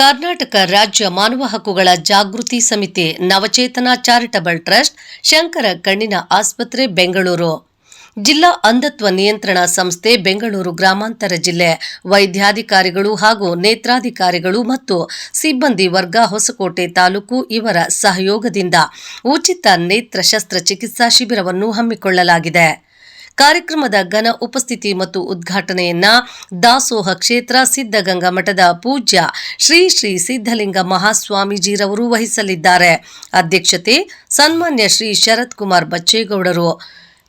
ಕರ್ನಾಟಕ ರಾಜ್ಯ ಮಾನವ ಹಕ್ಕುಗಳ ಜಾಗೃತಿ ಸಮಿತಿ ನವಚೇತನ ಚಾರಿಟಬಲ್ ಟ್ರಸ್ಟ್, ಶಂಕರ ಕಣ್ಣಿನ ಆಸ್ಪತ್ರೆ, ಬೆಂಗಳೂರು. ಜಿಲ್ಲಾ ಅಂಧತ್ವ ನಿಯಂತ್ರಣ ಸಂಸ್ಥೆ, ಬೆಂಗಳೂರು ಗ್ರಾಮಾಂತರ ಜಿಲ್ಲೆ. ವೈದ್ಯಾಧಿಕಾರಿಗಳು ಹಾಗೂ ನೇತ್ರಾಧಿಕಾರಿಗಳು ಮತ್ತು ಸಿಬ್ಬಂದಿ ವರ್ಗ ಹೊಸಕೋಟೆ ತಾಲೂಕು ಇವರ ಸಹಯೋಗದಿಂದ ಉಚಿತ ನೇತ್ರ ಶಸ್ತ್ರಚಿಕಿತ್ಸಾ ಶಿಬಿರವನ್ನು ಹಮ್ಮಿಕೊಳ್ಳಲಾಗಿದೆ. ಕಾರ್ಯಕ್ರಮದ ಘನ ಉಪಸ್ಥಿತಿ ಮತ್ತು ಉದ್ಘಾಟನೆಯನ್ನ ದಾಸೋಹ ಕ್ಷೇತ್ರ ಸಿದ್ಧಗಂಗಾ ಮಠದ ಪೂಜ್ಯ ಶ್ರೀ ಶ್ರೀ ಸಿದ್ಧಲಿಂಗ ಮಹಾಸ್ವಾಮೀಜಿರವರು ವಹಿಸಲಿದ್ದಾರೆ. ಅಧ್ಯಕ್ಷತೆ ಸನ್ಮಾನ್ಯ ಶ್ರೀ ಶರತ್ ಕುಮಾರ್ ಬಚ್ಚೇಗೌಡರು.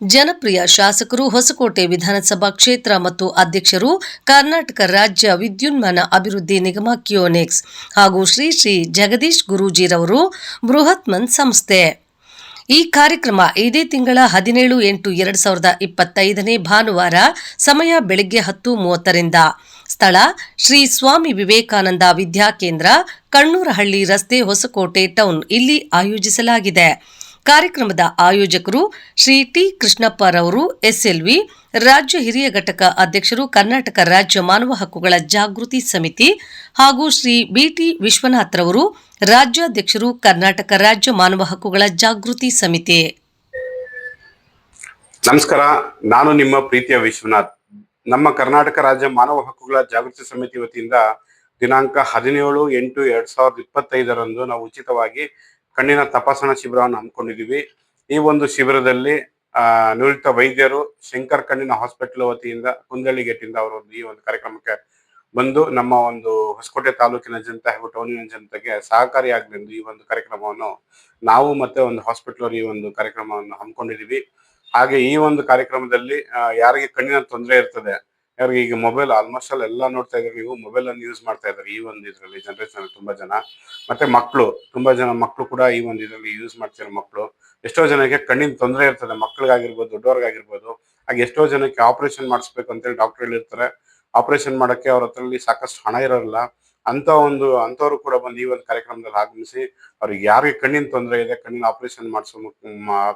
ಜನಪ್ರಿಯ ಶಾಸಕರು ಹೊಸಕೋಟೆ ವಿಧಾನಸಭಾ ಕ್ಷೇತ್ರ ಮತ್ತು ಅಧ್ಯಕ್ಷರು ಕರ್ನಾಟಕ ರಾಜ್ಯ ವಿದ್ಯುನ್ಮಾನ ಅಭಿವೃದ್ಧಿ ನಿಗಮ ಕ್ಯೋನೆಕ್ಸ್ ಹಾಗೂ ಶ್ರೀ ಶ್ರೀ ಜಗದೀಶ್ ಗುರೂಜಿರವರು ಬೃಹತ್ಮನ್ ಸಂಸ್ಥೆ. ಈ ಕಾರ್ಯಕ್ರಮ ಇದೇ ತಿಂಗಳ ಹದಿನೇಳು ಎಂಟು ಎರಡು ಸಾವಿರದ ಇಪ್ಪತ್ತೈದನೇ ಭಾನುವಾರ ಸಮಯ ಬೆಳಗ್ಗೆ ಹತ್ತು ಮೂವತ್ತರಿಂದ. ಸ್ಥಳ ಶ್ರೀ ಸ್ವಾಮಿ ವಿವೇಕಾನಂದ ವಿದ್ಯಾಕೇಂದ್ರ ಕಣ್ಣೂರಹಳ್ಳಿ ರಸ್ತೆ ಹೊಸಕೋಟೆ ಟೌನ್ ಇಲ್ಲಿ ಆಯೋಜಿಸಲಾಗಿದೆ. ಕಾರ್ಯಕ್ರಮದ ಆಯೋಜಕರು ಶ್ರೀ ಟಿ ಕೃಷ್ಣಪ್ಪರವರು, ಎಸ್ಎಲ್ವಿ, ರಾಜ್ಯ ಹಿರಿಯ ಘಟಕ ಅಧ್ಯಕ್ಷರು, ಕರ್ನಾಟಕ ರಾಜ್ಯ ಮಾನವ ಹಕ್ಕುಗಳ ಜಾಗೃತಿ ಸಮಿತಿ ಹಾಗೂ ಶ್ರೀ ಬಿಟಿ ವಿಶ್ವನಾಥ್ರವರು, ರಾಜ್ಯಾಧ್ಯಕ್ಷರು, ಕರ್ನಾಟಕ ರಾಜ್ಯ ಮಾನವ ಹಕ್ಕುಗಳ ಜಾಗೃತಿ ಸಮಿತಿ. ನಮಸ್ಕಾರ, ನಾನು ನಿಮ್ಮ ಪ್ರೀತಿಯ ವಿಶ್ವನಾಥ್. ನಮ್ಮ ಕರ್ನಾಟಕ ರಾಜ್ಯ ಮಾನವ ಹಕ್ಕುಗಳ ಜಾಗೃತಿ ಸಮಿತಿ ವತಿಯಿಂದ ದಿನಾಂಕ ಹದಿನೇಳು ಎಂಟು ಎರಡ್ ಸಾವಿರದ ಇಪ್ಪತ್ತೈದರಂದು ನಾವು ಉಚಿತವಾಗಿ ಕಣ್ಣಿನ ತಪಾಸಣಾ ಶಿಬಿರವನ್ನು ಹಮ್ಮಿಕೊಂಡಿದ್ದೀವಿ. ಈ ಒಂದು ಶಿಬಿರದಲ್ಲಿ ನುರಿತ ವೈದ್ಯರು ಶಂಕರ್ ಕಣ್ಣಿನ ಹಾಸ್ಪಿಟಲ್ ವತಿಯಿಂದ, ಕುಂದಳ್ಳಿ ಗೇಟಿಂದ ಅವರು ಈ ಒಂದು ಕಾರ್ಯಕ್ರಮಕ್ಕೆ ಬಂದು, ನಮ್ಮ ಒಂದು ಹೊಸಕೋಟೆ ತಾಲೂಕಿನ ಜನತೆ ಹಾಗೂ ಟೌನಿನ ಜನತೆಗೆ ಸಹಕಾರಿಯಾಗಲೆಂದು ಈ ಒಂದು ಕಾರ್ಯಕ್ರಮವನ್ನು ನಾವು ಮತ್ತೆ ಒಂದು ಹಾಸ್ಪಿಟಲ್ ಈ ಒಂದು ಕಾರ್ಯಕ್ರಮವನ್ನು ಹಮ್ಮಿಕೊಂಡಿದ್ದೀವಿ. ಹಾಗೆ ಈ ಒಂದು ಕಾರ್ಯಕ್ರಮದಲ್ಲಿ ಯಾರಿಗೆ ಕಣ್ಣಿನ ತೊಂದರೆ ಇರ್ತದೆ ಯಾರಿಗೆ ಈಗ ಮೊಬೈಲ್ ಆಲ್ಮೋಸ್ಟ್ ಆಲ್ ಎಲ್ಲ ನೋಡ್ತಾ ಇದ್ದಾರೆ. ನೀವು ಮೊಬೈಲ್ ಅನ್ನು ಯೂಸ್ ಮಾಡ್ತಾ ಇದ್ದಾರೆ. ಈ ಒಂದು ಇದರಲ್ಲಿ ಜನರೇಷನ್ ತುಂಬಾ ಜನ. ಮತ್ತೆ ಮಕ್ಕಳು ತುಂಬಾ ಜನ ಮಕ್ಕಳು ಕೂಡ ಈ ಒಂದು ಇದರಲ್ಲಿ ಯೂಸ್ ಮಾಡ್ತಿರೋ ಮಕ್ಕಳು ಎಷ್ಟೋ ಜನಕ್ಕೆ ಕಣ್ಣಿನ ತೊಂದರೆ ಇರ್ತದೆ. ಮಕ್ಕಳಿಗಾಗಿರ್ಬೋದು ದೊಡ್ಡವ್ರಿಗಾಗಿರ್ಬೋದು. ಹಾಗೆ ಎಷ್ಟೋ ಜನಕ್ಕೆ ಆಪರೇಷನ್ ಮಾಡಿಸ್ಬೇಕು ಅಂತೇಳಿ ಡಾಕ್ಟರ್ ಹೇಳಿರ್ತಾರೆ. ಆಪರೇಷನ್ ಮಾಡೋಕ್ಕೆ ಅವ್ರ ಹತ್ರಲ್ಲಿ ಸಾಕಷ್ಟು ಹಣ ಇರೋಲ್ಲ ಅಂತ ಒಂದು ಅಂತವರು ಕೂಡ ಬಂದು ಈ ಒಂದು ಕಾರ್ಯಕ್ರಮದಲ್ಲಿ ಆಗಮಿಸಿ ಅವ್ರಿಗೆ ಯಾರಿಗೆ ಕಣ್ಣಿನ ತೊಂದರೆ ಇದೆ, ಕಣ್ಣಿನ ಆಪರೇಷನ್ ಮಾಡಿಸೋ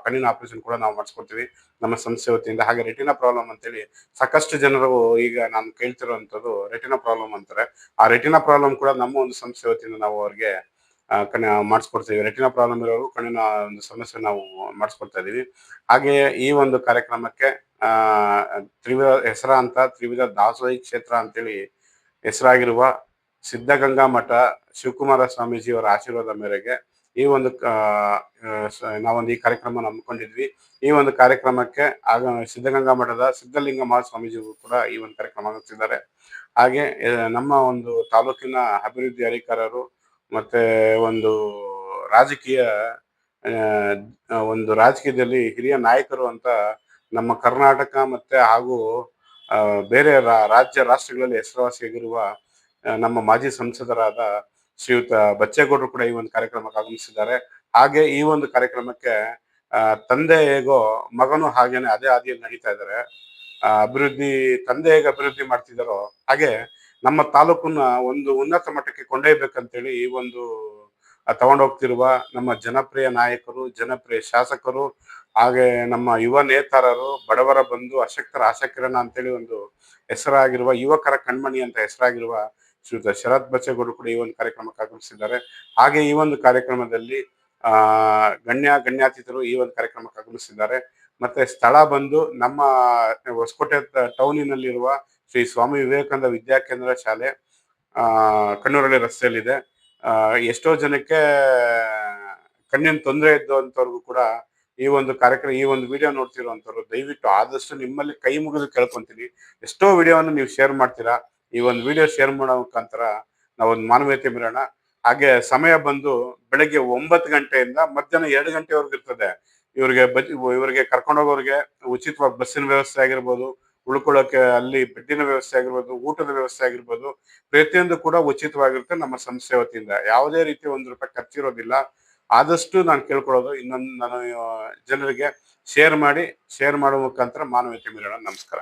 ಕಣ್ಣಿನ ಆಪರೇಷನ್ ಕೂಡ ನಾವು ಮಾಡಿಸ್ಕೊಡ್ತೀವಿ. ನಮ್ಮ ಸಂಸ್ಥೆ ವತಿಯಿಂದ ಹಾಗೆ ರೆಟಿನಾ ಪ್ರಾಬ್ಲಮ್ ಅಂತೇಳಿ ಸಾಕಷ್ಟು ಜನರು ಈಗ ನಾನು ಕೇಳ್ತಿರುವಂತದ್ದು ರೆಟಿನಾ ಪ್ರಾಬ್ಲಮ್ ಅಂತಾರೆ. ಆ ರೆಟಿನಾ ಪ್ರಾಬ್ಲಮ್ ಕೂಡ ನಮ್ಮ ಒಂದು ಸಂಸ್ಥೆ ವತಿಯಿಂದ ನಾವು ಅವ್ರಿಗೆ ಕಣ್ಣ, ಮಾಡಿಸ್ಕೊಡ್ತೀವಿ. ರೆಟಿನಾ ಪ್ರಾಬ್ಲಮ್ ಇರೋರು ಕಣ್ಣಿನ ಒಂದು ಸಮಸ್ಯೆ ನಾವು ಮಾಡಿಸ್ಕೊಡ್ತಾ ಇದೀವಿ ಹಾಗೆ ಈ ಒಂದು ಕಾರ್ಯಕ್ರಮಕ್ಕೆ ತ್ರಿವಿಧ ಹೆಸರ ಅಂತ ತ್ರಿವಿಧ ದಾಸೋಹಿ ಕ್ಷೇತ್ರ ಅಂತೇಳಿ ಹೆಸರಾಗಿರುವ ಸಿದ್ಧಗಂಗಾ ಮಠ ಶಿವಕುಮಾರ ಸ್ವಾಮೀಜಿ ಅವರ ಆಶೀರ್ವಾದ ಮೇರೆಗೆ ಈ ಒಂದು ನಾವೊಂದು ಈ ಕಾರ್ಯಕ್ರಮ ನಂಬಿಕೊಂಡಿದ್ವಿ. ಈ ಒಂದು ಕಾರ್ಯಕ್ರಮಕ್ಕೆ ಆಗ ಸಿದ್ಧಗಂಗಾ ಮಠದ ಸಿದ್ಧಲಿಂಗ ಮಹಾಸ್ವಾಮೀಜಿ ಕೂಡ ಈ ಒಂದು ಕಾರ್ಯಕ್ರಮ ಆಗುತ್ತಿದ್ದಾರೆ ಹಾಗೆ ನಮ್ಮ ಒಂದು ತಾಲೂಕಿನ ಅಭಿವೃದ್ಧಿ ಅಧಿಕಾರರು ಮತ್ತೆ ಒಂದು ರಾಜಕೀಯ ಒಂದು ರಾಜಕೀಯದಲ್ಲಿ ಹಿರಿಯ ನಾಯಕರು ಅಂತ ನಮ್ಮ ಕರ್ನಾಟಕ ಮತ್ತೆ ಹಾಗೂ ಬೇರೆ ರಾಜ್ಯ ರಾಷ್ಟ್ರಗಳಲ್ಲಿ ಹೆಸರುವಾಸಿಯಾಗಿರುವ ನಮ್ಮ ಮಾಜಿ ಸಂಸದರಾದ ಶ್ರೀಯುತ ಬಚ್ಚೇಗೌಡರು ಕೂಡ ಈ ಒಂದು ಕಾರ್ಯಕ್ರಮಕ್ಕೆ ಆಗಮಿಸಿದ್ದಾರೆ. ಹಾಗೆ ಈ ಒಂದು ಕಾರ್ಯಕ್ರಮಕ್ಕೆ ತಂದೆ ಹೇಗೋ ಮಗನು ಹಾಗೇನೆ ಅದೇ ಹಾದಿಯಲ್ಲಿ ನಡೀತಾ ಇದ್ದಾರೆ. ಅಭಿವೃದ್ಧಿ, ತಂದೆ ಹೇಗೆ ಅಭಿವೃದ್ಧಿ ಮಾಡ್ತಿದ್ದಾರೋ ಹಾಗೆ ನಮ್ಮ ತಾಲೂಕನ್ನ ಒಂದು ಉನ್ನತ ಮಟ್ಟಕ್ಕೆ ಕೊಂಡೊಯ್ಬೇಕಂತೇಳಿ ಈ ಒಂದು ತಗೊಂಡೋಗ್ತಿರುವ ನಮ್ಮ ಜನಪ್ರಿಯ ನಾಯಕರು, ಜನಪ್ರಿಯ ಶಾಸಕರು, ಹಾಗೆ ನಮ್ಮ ಯುವ ನೇತಾರರು, ಬಡವರ ಬಂದು ಅಶಕ್ತರ ಆಶಕಿರಣ ಅಂತೇಳಿ ಒಂದು ಹೆಸರಾಗಿರುವ ಯುವಕರ ಕಣ್ಮಣಿ ಅಂತ ಹೆಸರಾಗಿರುವ ಶ್ರೀಯುತ ಶರತ್ ಬಚ್ಚೇಗೌಡರು ಕೂಡ ಈ ಒಂದು ಕಾರ್ಯಕ್ರಮಕ್ಕೆ ಆಗಮಿಸಿದ್ದಾರೆ. ಹಾಗೆ ಈ ಒಂದು ಕಾರ್ಯಕ್ರಮದಲ್ಲಿ, ಆ, ಗಣ್ಯ ಗಣ್ಯಾತೀತರು ಈ ಒಂದು ಕಾರ್ಯಕ್ರಮಕ್ಕೆ ಆಗಮಿಸಿದ್ದಾರೆ. ಮತ್ತೆ ಸ್ಥಳ ಬಂದು ನಮ್ಮ, ಹೊಸಕೋಟೆ ಟೌನಿನಲ್ಲಿರುವ ಶ್ರೀ ಸ್ವಾಮಿ ವಿವೇಕಾನಂದ ವಿದ್ಯಾಕೇಂದ್ರ ಶಾಲೆ, ಆ ಕಣ್ಣೂರಳ್ಳಿ ರಸ್ತೆಯಲ್ಲಿದೆ. ಎಷ್ಟೋ ಜನಕ್ಕೆ ಕಣ್ಣಿನ ತೊಂದರೆ ಇದ್ದಂಥವ್ರಿಗೂ ಕೂಡ ಈ ಒಂದು ಕಾರ್ಯಕ್ರಮ ಈ ಒಂದು ವಿಡಿಯೋ ನೋಡ್ತಿರುವಂತವ್ರು ದಯವಿಟ್ಟು ಆದಷ್ಟು ನಿಮ್ಮಲ್ಲಿ ಕೈ ಮುಗಿದು ಕೇಳ್ಕೊಂತೀನಿ. ಎಷ್ಟೋ ವಿಡಿಯೋವನ್ನು ನೀವು ಶೇರ್ ಮಾಡ್ತೀರಾ ಈ ಒಂದು ವಿಡಿಯೋ ಶೇರ್ ಮಾಡೋ ಮುಖಾಂತರ ನಾವೊಂದು ಮಾನವೀಯತೆ ಮಿರೋಣ ಹಾಗೆ ಸಮಯ ಬಂದು ಬೆಳಗ್ಗೆ ಒಂಬತ್ತು ಗಂಟೆಯಿಂದ ಮಧ್ಯಾಹ್ನ ಎರಡು ಗಂಟೆವರೆಗೂ ಇರ್ತದೆ. ಇವರಿಗೆ ಬಜ್, ಇವರಿಗೆ ಕರ್ಕೊಂಡೋಗೋರಿಗೆ ಉಚಿತವಾಗಿ ಬಸ್ಸಿನ ವ್ಯವಸ್ಥೆ ಆಗಿರ್ಬೋದು, ಉಳ್ಕೊಳ್ಳೋಕೆ ಅಲ್ಲಿ ಬೆಡ್ಡಿನ ವ್ಯವಸ್ಥೆ ಆಗಿರ್ಬೋದು, ಊಟದ ವ್ಯವಸ್ಥೆ ಆಗಿರ್ಬೋದು, ಪ್ರತಿಯೊಂದು ಕೂಡ ಉಚಿತವಾಗಿರುತ್ತೆ ನಮ್ಮ ಸಂಸ್ಥೆ ವತಿಯಿಂದ. ಯಾವುದೇ ರೀತಿ ಒಂದು ರೂಪಾಯಿ ಖರ್ಚಿರೋದಿಲ್ಲ. ಆದಷ್ಟು ನಾನು ಕೇಳ್ಕೊಳ್ಳೋದು, ಇನ್ನೊಂದು ನಾನು ಜನರಿಗೆ ಶೇರ್ ಮಾಡಿ ಶೇರ್ ಮಾಡೋ ಮುಖಾಂತರ ಮಾನವೀಯತೆ ಮಿರೋಣ ನಮಸ್ಕಾರ.